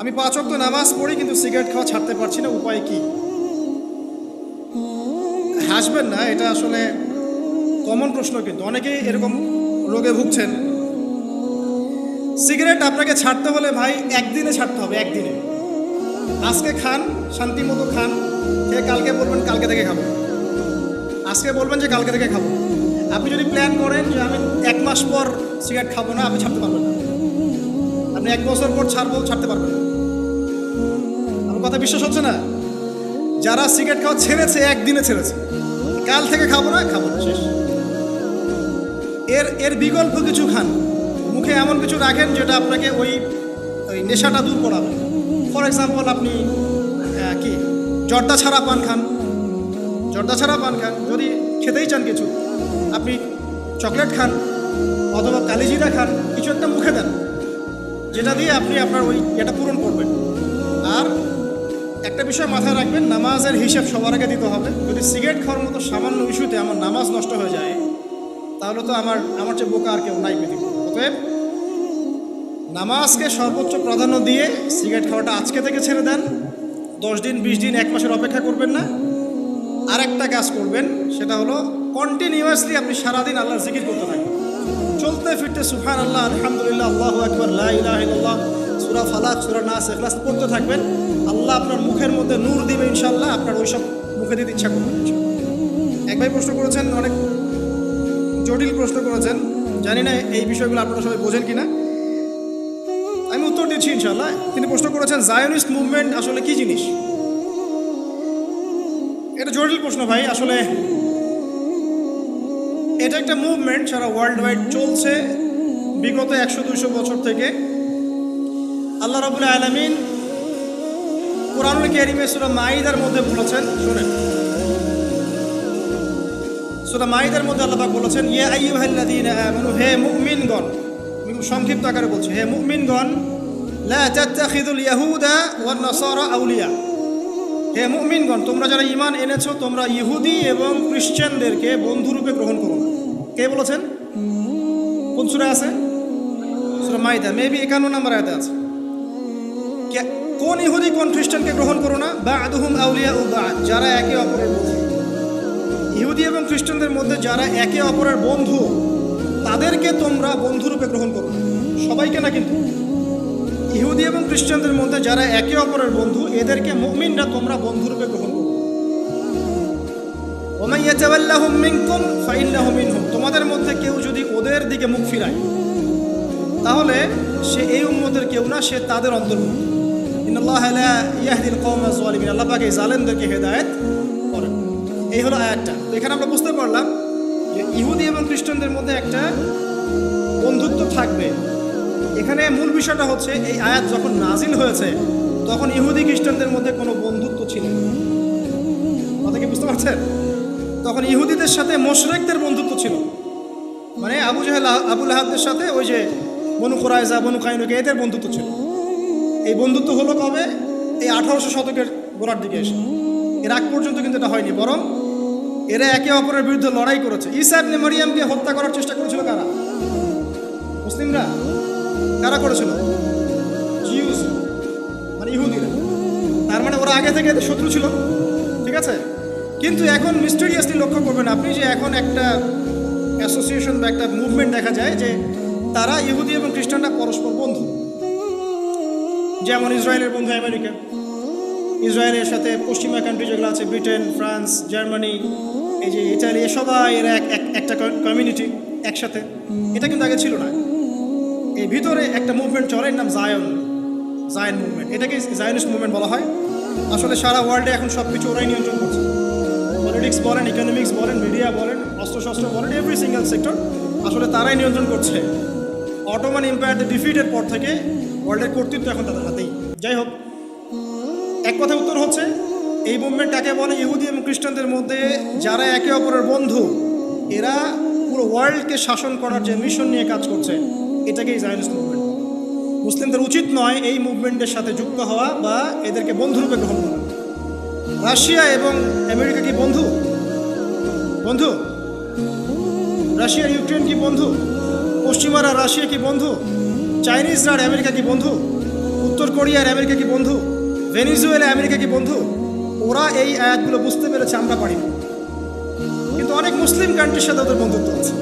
আমি পাঁচ অক্ত নামাজ পড়ি, কিন্তু সিগারেট খাওয়া ছাড়তে পারছি না, উপায় কি? হাসবেন না, এটা আসলে কমন প্রশ্ন কিন্তু। অনেকেই এরকম রোগে ভুগছেন। সিগারেট আপনাকে ছাড়তে হলে ভাই একদিনে ছাড়তে হবে, একদিনে। আজকে খান, শান্তি মতো খান, খেয়ে কালকে বলবেন কালকে থেকে খাব। আজকে বলবেন যে কালকে থেকে খাব। আপনি যদি প্ল্যান করেন যে আমি এক মাস পর সিগারেট খাব না, আপনি ছাড়তে পারবেন না। আপনি এক বছর পর ছাড়বো, ছাড়তে পারবেন না। কথা বিশ্বাস হচ্ছে না? যারা সিগারেট খাওয়া ছেড়েছে, একদিনে ছেড়েছে। কাল থেকে খাব না খাব না, শেষ। এর এর বিকল্প কিছু খান। মুখে এমন কিছু রাখেন যেটা আপনাকে ওই ওই নেশাটা দূর করাবে। ফর এক্সাম্পল আপনি কি? জর্দা ছাড়া পান খান। জর্দা ছাড়া পান খান, যদি খেতেই চান কিছু। আপনি চকলেট খান, অথবা কালিজিরা খান, কিছু একটা মুখে দেন। যেটা দিয়ে আপনি আপনার ওই এটা পূরণ করবেন। আর একটা বিষয় মাথায় রাখবেন, নামাজের হিসাব সবার আগে দিতে হবে। যদি সিগারেট খাওয়ার মতো সামান্য ইস্যুতে আমার নামাজ নষ্ট হয়ে যায়, তাহলে তো আমার আমার চেয়ে বোকা আর কেউ নাই অতএব নামাজকে সর্বোচ্চ প্রাধান্য দিয়ে সিগারেট খাওয়াটা আজকে থেকে ছেড়ে দেন। দশ দিন, বিশ দিন, এক মাসের অপেক্ষা করবেন না। আরেকটা কাজ করবেন, সেটা হলো কন্টিনিউয়াসলি আপনি সারাদিন আল্লাহর জিকির করতে থাকবেন। চলতে ফিরতে সুফান আল্লাহ আলহামদুলিল্লাহ, আল্লাহ আকবর লাহ সুরা ফালাক, সুরা নাস এখলাস পড়তে থাকবেন। আল্লাহ আপনার মুখের মধ্যে নূর দিবে ইনশাল্লাহ আপনার ওইসব মুখে দিতে ইচ্ছা করবে এক ভাই প্রশ্ন করেছেন, অনেক জটিল প্রশ্ন করেছেন, জানি না এই বিষয়গুলো আপনারা সবাই বোঝেন কিনা। আমি উত্তর দিচ্ছি ইনশাল্লাহ তিনি প্রশ্ন করেছেন জায়নিস্ট মুভমেন্ট আসলে কি জিনিস? এটা জটিল প্রশ্ন ভাই, আসলে এটা একটা মুভমেন্ট সারা ওয়ার্ল্ড ওয়াইড চলছে, বিগত একশো দুইশো বছর থেকে। আল্লাহ রবুল্লা আলমিন কোরআনুল কেরিমে সুরা মাইদার মধ্যে বলেছেন, শোনেন। সুরা মাইদার মধ্যে আল্লাহ বলেছেন, ইয়া আইয়ুহাল্লাযীনা আমানু, হে মুমিনগণ সংক্ষিপ্ত আকারে বলছি, হে মুমিনগণ, লা তাত্তাখিযুল ইয়াহুদা ওয়ান নাসারা আউলিয়া। হে মুমিনগণ, তোমরা যারা ঈমান এনেছো, তোমরা ইহুদি এবং খ্রিস্টানদেরকে বন্ধুরূপে গ্রহণ করো কে বলেছেন? কোন সূরা আছে? সূরা মাইদা মেবি 51 নম্বর আয়াতে আছে। কোন ইহুদি, কোন খ্রিস্টানকে গ্রহণ করো না? বা আদুহুম আউলিয়া বা যারা একে অপরের ইহুদি এবং খ্রিস্টানদের মধ্যে যারা একে অপরের বন্ধু, তাদেরকে তোমরা বন্ধুরূপে গ্রহণ করো। সবাইকে না কিন্তু। ইহুদি এবং খ্রিস্টানদের মধ্যে যারা একে অপরের বন্ধু, এদেরকে মুমিনরা তোমরা বন্ধুরূপে গ্রহণ করো। তোমাদের মধ্যে কেউ যদি ওদের দিকে মুখ ফিরায়, তাহলে সে এই উম্মতের কেউ না, সে তাদের অন্তর্ভুক্ত। আল্লাহ পাক জালেমদেরকে হেদায়েত করেন। এই হলো আয়াতটা। এখানে আমরা বুঝতে পারলাম যে ইহুদি এবং খ্রিস্টানদের মধ্যে একটা বন্ধুত্ব থাকবে। এখানে মূল বিষয়টা হচ্ছে এই আয়াত যখন নাজিল হয়েছে, তখন ইহুদি খ্রিস্টানদের মধ্যে কোনো বন্ধুত্ব ছিল কথা কি বুঝতে পারছেন? তখন ইহুদিদের সাথে মোশরেকদের বন্ধুত্ব ছিল। মানে আবু জাহেল আবুল আহাবদের সাথে ওই যে বনু কোরাইজা বনু কাইনুকে এদের বন্ধুত্ব ছিল। এই বন্ধুত্ব হলো কবে? এই আঠারোশো শতকের গোড়ার দিকে এসে। এর আগ পর্যন্ত কিন্তু এটা হয়নি, বরং এরা একে অপরের বিরুদ্ধে লড়াই করেছে। ইসা ইবনে মারিয়ামকে হত্যা করার চেষ্টা করেছিল কারা? মুসলিমরা? কারা করেছিল? জিউস মানে ইহুদিরা। তার মানে ওরা আগে থেকে শত্রু ছিল, ঠিক আছে? কিন্তু এখন মিস্টেরিয়াসলি লক্ষ্য করবেন আপনি যে এখন একটা অ্যাসোসিয়েশন বা একটা মুভমেন্ট দেখা যায় যে তারা ইহুদি এবং খ্রিস্টানরা পরস্পর বন্ধু। যেমন ইসরায়েলের বন্ধু আমেরিকা, ইসরায়েলের সাথে পশ্চিমা কান্ট্রি যেগুলো আছে ব্রিটেন ফ্রান্স জার্মানি এই যে ইটালি সবাই এরা এক, এক- একটা কমিউনিটি একসাথে। এটা কিন্তু আগে ছিল না। এই ভিতরে একটা মুভমেন্ট চলে নাম জায়ন জায়ন মুভমেন্ট এটাকে জায়নিস্ট মুভমেন্ট বলা হয়। আসলে সারা ওয়ার্ল্ডে এখন সব কিছু ওরাই নিয়ন্ত্রণ করছে। পলিটিক্স বলেন ইকোনমিক্স বলেন মিডিয়া বলেন, অস্ত্রশস্ত্র বলেন এভরি সিঙ্গেল সেক্টর আসলে তারাই নিয়ন্ত্রণ করছে। অটোমান এম্পায়ার ডিফিটের পর থেকে ওয়ার্ল্ডের কর্তৃত্ব এখন তাদের হাতেই। যাই হোক, এক কথা উত্তর হচ্ছে, এই মুভমেন্ট কাকে বলে ইহুদি এবং খ্রিস্টানদের মধ্যে যারা একে অপরের বন্ধু, এরা পুরো ওয়ার্ল্ডকে শাসন করার যে মিশন নিয়ে কাজ করছে এটাকেই জায়নিস্ট মুভমেন্ট মুসলিমদের উচিত নয় এই মুভমেন্টের সাথে যুক্ত হওয়া বা এদেরকে বন্ধুরূপে গ্রহণ করা। রাশিয়া এবং আমেরিকা কি বন্ধু? বন্ধু? রাশিয়া ইউক্রেন কি বন্ধু? পশ্চিমারা রাশিয়া কি বন্ধু? চাইনিজরা আর আমেরিকা কি বন্ধু? উত্তর কোরিয়ার আমেরিকা কি বন্ধু? ভেনিজুয়েলা আমেরিকা কি বন্ধু? ওরা এই আয়াতগুলো বুঝতে পেরেছে আমরা পারি। কিন্তু অনেক মুসলিম কান্ট্রির সাথে ওদের বন্ধুত্ব আছে।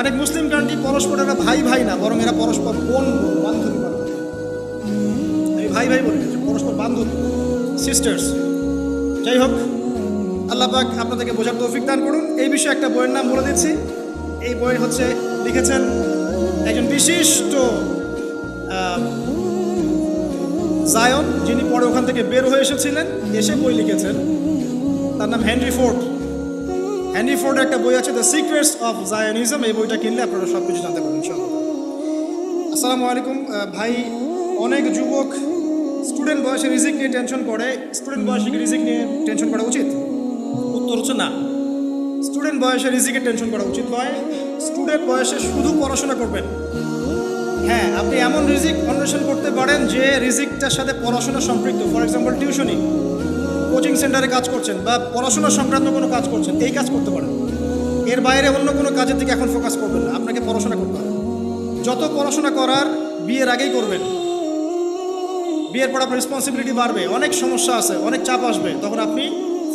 অনেক মুসলিম কান্ট্রি পরস্পর এরা ভাই ভাই না বরং এরা পরস্পর বোন বোন, বান্ধবী। বান্ধবী আমি ভাই ভাই বলি পরস্পর বান্ধবী সিস্টার্স যাই হোক আল্লাহ পাক আপনাদেরকে বোঝার তৌফিক দান করুন। এই বিষয়ে একটা বইয়ের নাম বলে দিচ্ছি। এই বই হচ্ছে লিখেছেন একজন বিশিষ্ট জায়ন, যিনি পরে ওখান থেকে বের হয়ে এসেছিলেন, এসে বই লিখেছেন। তার নাম হেনরি ফোর্ড। হেনরি ফোর্ডের একটা বই আছে দ্য সিক্রেটস অফ জায়নিজম এই বইটা কিনলে আপনারা সব কিছু জানতে পারবেন, ইনশাআল্লাহ। আসসালামু আলাইকুম। ভাই, অনেক যুবক, স্টুডেন্ট বয়সে রিজিক নিয়ে টেনশন করে। স্টুডেন্ট বয়সে রিজিক নিয়ে টেনশন করা উচিত? উত্তর হচ্ছে না। স্টুডেন্ট বয়সে রিজিকের টেনশন করা উচিত নয়। স্টুডেন্ট বয়সে শুধু পড়াশোনা করবেন। হ্যাঁ আপনি এমন রিজিক অন্বেষণ করতে পারেন যে রিজিকটার সাথে পড়াশোনা সম্পৃক্ত। ফর এক্সাম্পল, টিউশনি, কোচিং সেন্টারে কাজ করছেন বা পড়াশোনা সংক্রান্ত কোনো কাজ করছেন, এই কাজ করতে পারেন। এর বাইরে অন্য কোনো কাজের দিকে এখন ফোকাস করবেন না, আপনাকে পড়াশোনা করতে হবে। যত পড়াশোনা করার বিয়ের আগেই করবেন। বিয়ের পর আপনার রেসপন্সিবিলিটি বাড়বে, অনেক সমস্যা আছে, অনেক চাপ আসবে, তখন আপনি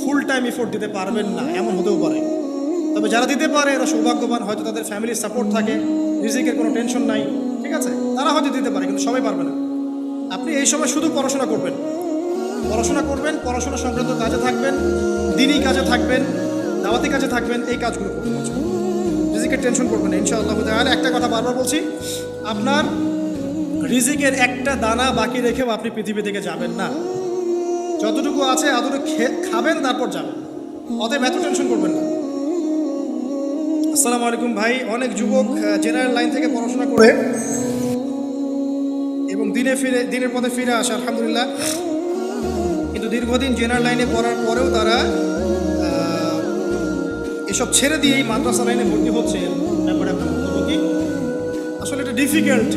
ফুল টাইম এফোর্ট দিতে পারবেন না, এমন হতেও পারে। তবে যারা দিতে পারে, এরা সৌভাগ্যবান। হয়তো তাদের ফ্যামিলির সাপোর্ট থাকে রিজিকের কোনো টেনশন নাই, ঠিক আছে? তারা হয়তো দিতে পারে, কিন্তু সবাই পারবে না। আপনি এই সময় শুধু পড়াশোনা করবেন। পড়াশোনা করবেন, পড়াশোনা সংক্রান্ত কাজে থাকবেন, দিনই কাজে থাকবেন, দাওয়াতি কাজে থাকবেন, এই কাজগুলো করবেন রিজিকের টেনশন করবেন না, ইনশাআল্লাহ। আর একটা কথা বারবার বলছি, আপনার রিজিকের একটা দানা বাকি রেখেও আপনি পৃথিবী থেকে যাবেন না। যতটুকু আছে এতটুকু খাবেন, তারপর যাবেন। অতএব এত টেনশন করবেন না। আসসালামু আলাইকুম ভাই। অনেক যুবক জেনারেল লাইন থেকে পড়াশোনা করে এবং দিনে ফিরে, দিনের পথে ফিরে আসে, আলহামদুলিল্লাহ। কিন্তু দীর্ঘদিন জেনারেল লাইনে পড়ার পরেও তারা এসব ছেড়ে দিয়েই মাদ্রাসা লাইনে ভর্তি হচ্ছে ব্যাপারে কি? আসলে এটা ডিফিকাল্ট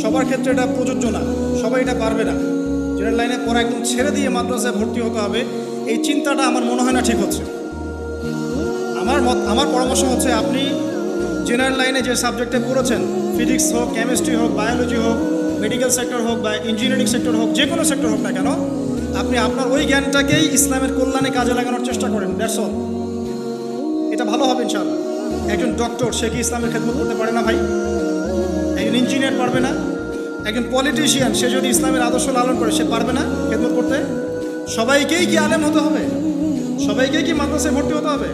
সবার ক্ষেত্রে এটা প্রযোজ্য না। সবাই এটা পারবে না। জেনারেল লাইনে পড়া একদম ছেড়ে দিয়ে মাদ্রাসায় ভর্তি হতে হবে, এই চিন্তাটা আমার মনে হয় না ঠিক হচ্ছে। আমার মত, আমার পরামর্শ হচ্ছে আপনি জেনারেল লাইনে যে সাবজেক্টে পড়েছেন ফিজিক্স হোক কেমিস্ট্রি হোক বায়োলজি হোক মেডিকেল সেক্টর হোক বা ইঞ্জিনিয়ারিং সেক্টর হোক, যে কোনো সেক্টর হোক না কেন, আপনি আপনার ওই জ্ঞানটাকেই ইসলামের কল্যাণে কাজে লাগানোর চেষ্টা করেন দ্যাটস এটা ভালো হবে ইনশাআল্লাহ। একজন ডক্টর সে কি ইসলামের খেদমত করতে পারে না ভাই? একজন ইঞ্জিনিয়ার পারবে না? একজন পলিটিশিয়ান সে যদি ইসলামের আদর্শ লালন করে, সে পারবে না খেদমত করতে? সবাইকেই কি আলেম হতে হবে? সবাইকেই কি মাদ্রাসায় ভর্তি হতে হবে?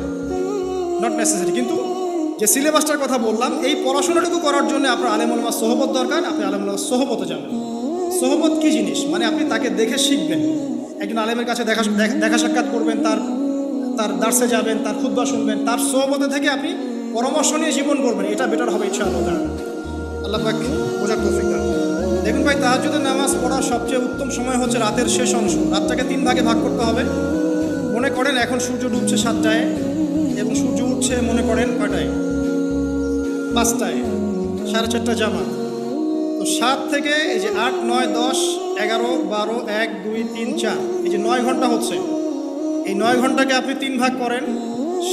নট নেসেসারি কিন্তু যে সিলেবাসটার কথা বললাম, এই পড়াশোনাটুকু করার জন্য আপনার আলেমুলমা সোহবত দরকার, আপনি আলেমুলমা সোহবতে যাবেন সোহবত কী জিনিস? মানে আপনি তাকে দেখে শিখবেন। একজন আলেমের কাছে দেখা দেখা- সাক্ষাৎ করবেন, তার তার দার্সে যাবেন, তার খুদ্া শুনবেন, তার সোহবতে থেকে আপনি পরামর্শ নিয়ে জীবন করবেন। এটা বেটার হবে ইনশাআল্লাহ। তাআলা। আল্লাহ পাক বোঝার তৌফিক দেখুন ভাই তাহাজুদের নামাজ পড়ার সবচেয়ে উত্তম সময় হচ্ছে রাতের শেষ অংশ। রাতটাকে তিন ভাগে ভাগ করতে হবে। মনে করেন এখন সূর্য ডুবছে সাতটায় এবং সূর্য উঠছে মনে করেন কয়টায়? পাঁচটায়, সাড়ে চারটা জামা তো সাত থেকে এই যে আট, নয়, দশ, এগারো, বারো, এক, দুই, তিন, চার, এই যে নয় ঘণ্টা হচ্ছে। এই নয় ঘন্টাকে আপনি তিন ভাগ করেন,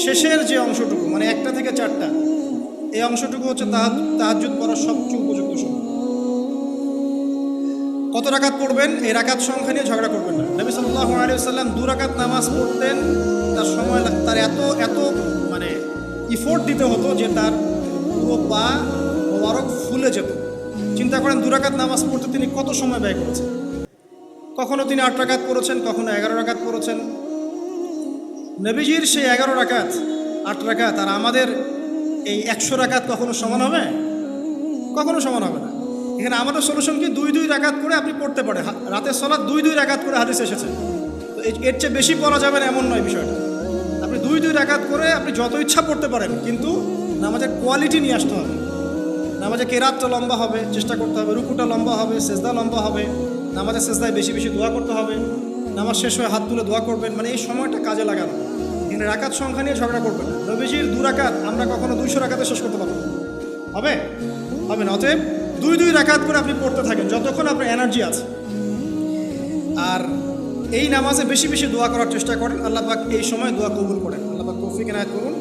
শেষের যে অংশটুকু মানে একটা থেকে চারটা, এই অংশটুকু হচ্ছে তাহাজ তাহাজুদ পড়ার সবচেয়ে উপযুক্ত সময়। কত রাকাত পড়বেন? এই রাকাত সংখ্যা নিয়ে ঝগড়া করবেন না। নবী সাল্লাল্লাহু আলাইহি সাল্লাম দু রাকাত নামাজ পড়তেন, তার সময় তার এত এত ইফোর্ট দিতে হতো যে তার পুরো পা মোবারক ফুলে যেত। চিন্তা করেন, দু রাকাত নামাজ পড়তে তিনি কত সময় ব্যয় করেছেন? কখনো তিনি আট রাকাত পড়েছেন, কখনো এগারো রাকাত পড়েছেন। নবীজির সেই এগারো রাকাত, আট রাকাত, আর আমাদের এই একশো রাকাত কখনো সমান হবে? কখনো সমান হবে না। এখানে আমাদের সলিউশন কি? দুই দুই রাকাত করে আপনি পড়তে পারেন। রাতের সলাৎ দুই দুই রাকাত করে হাদিস এসেছে। তো এর- চেয়ে বেশি পড়া যাবে না, এমন নয় বিষয়টা। দুই দুই রাকাত করে আপনি যত ইচ্ছা পড়তে পারেন, কিন্তু নামাজের কোয়ালিটি নিয়ে আসতে হবে। নামাজে কেরাতটা লম্বা হবে, চেষ্টা করতে হবে, রুকুটা লম্বা হবে, সেজদা লম্বা হবে, নামাজের সেজদায় বেশি বেশি দোয়া করতে হবে, নামাজ শেষ হয়ে হাত তুলে দোয়া করবেন মানে এই সময়টা কাজে লাগানো। এখানে রাকাত সংখ্যা নিয়ে ঝগড়া করবেন নবীজির দু রাকাত, আমরা কখনো দুইশো রাকাতে শেষ করতে পারব। হবে? হবে না। অতএব দুই দুই রাকাত করে আপনি পড়তে থাকেন, যতক্ষণ আপনার এনার্জি আছে। আর এই নামাজে বেশি বেশি দোয়া করার চেষ্টা করেন, আল্লাহ পাক এই সময় দোয়া কবুল করেন। তৌফিক এনায়ত করুন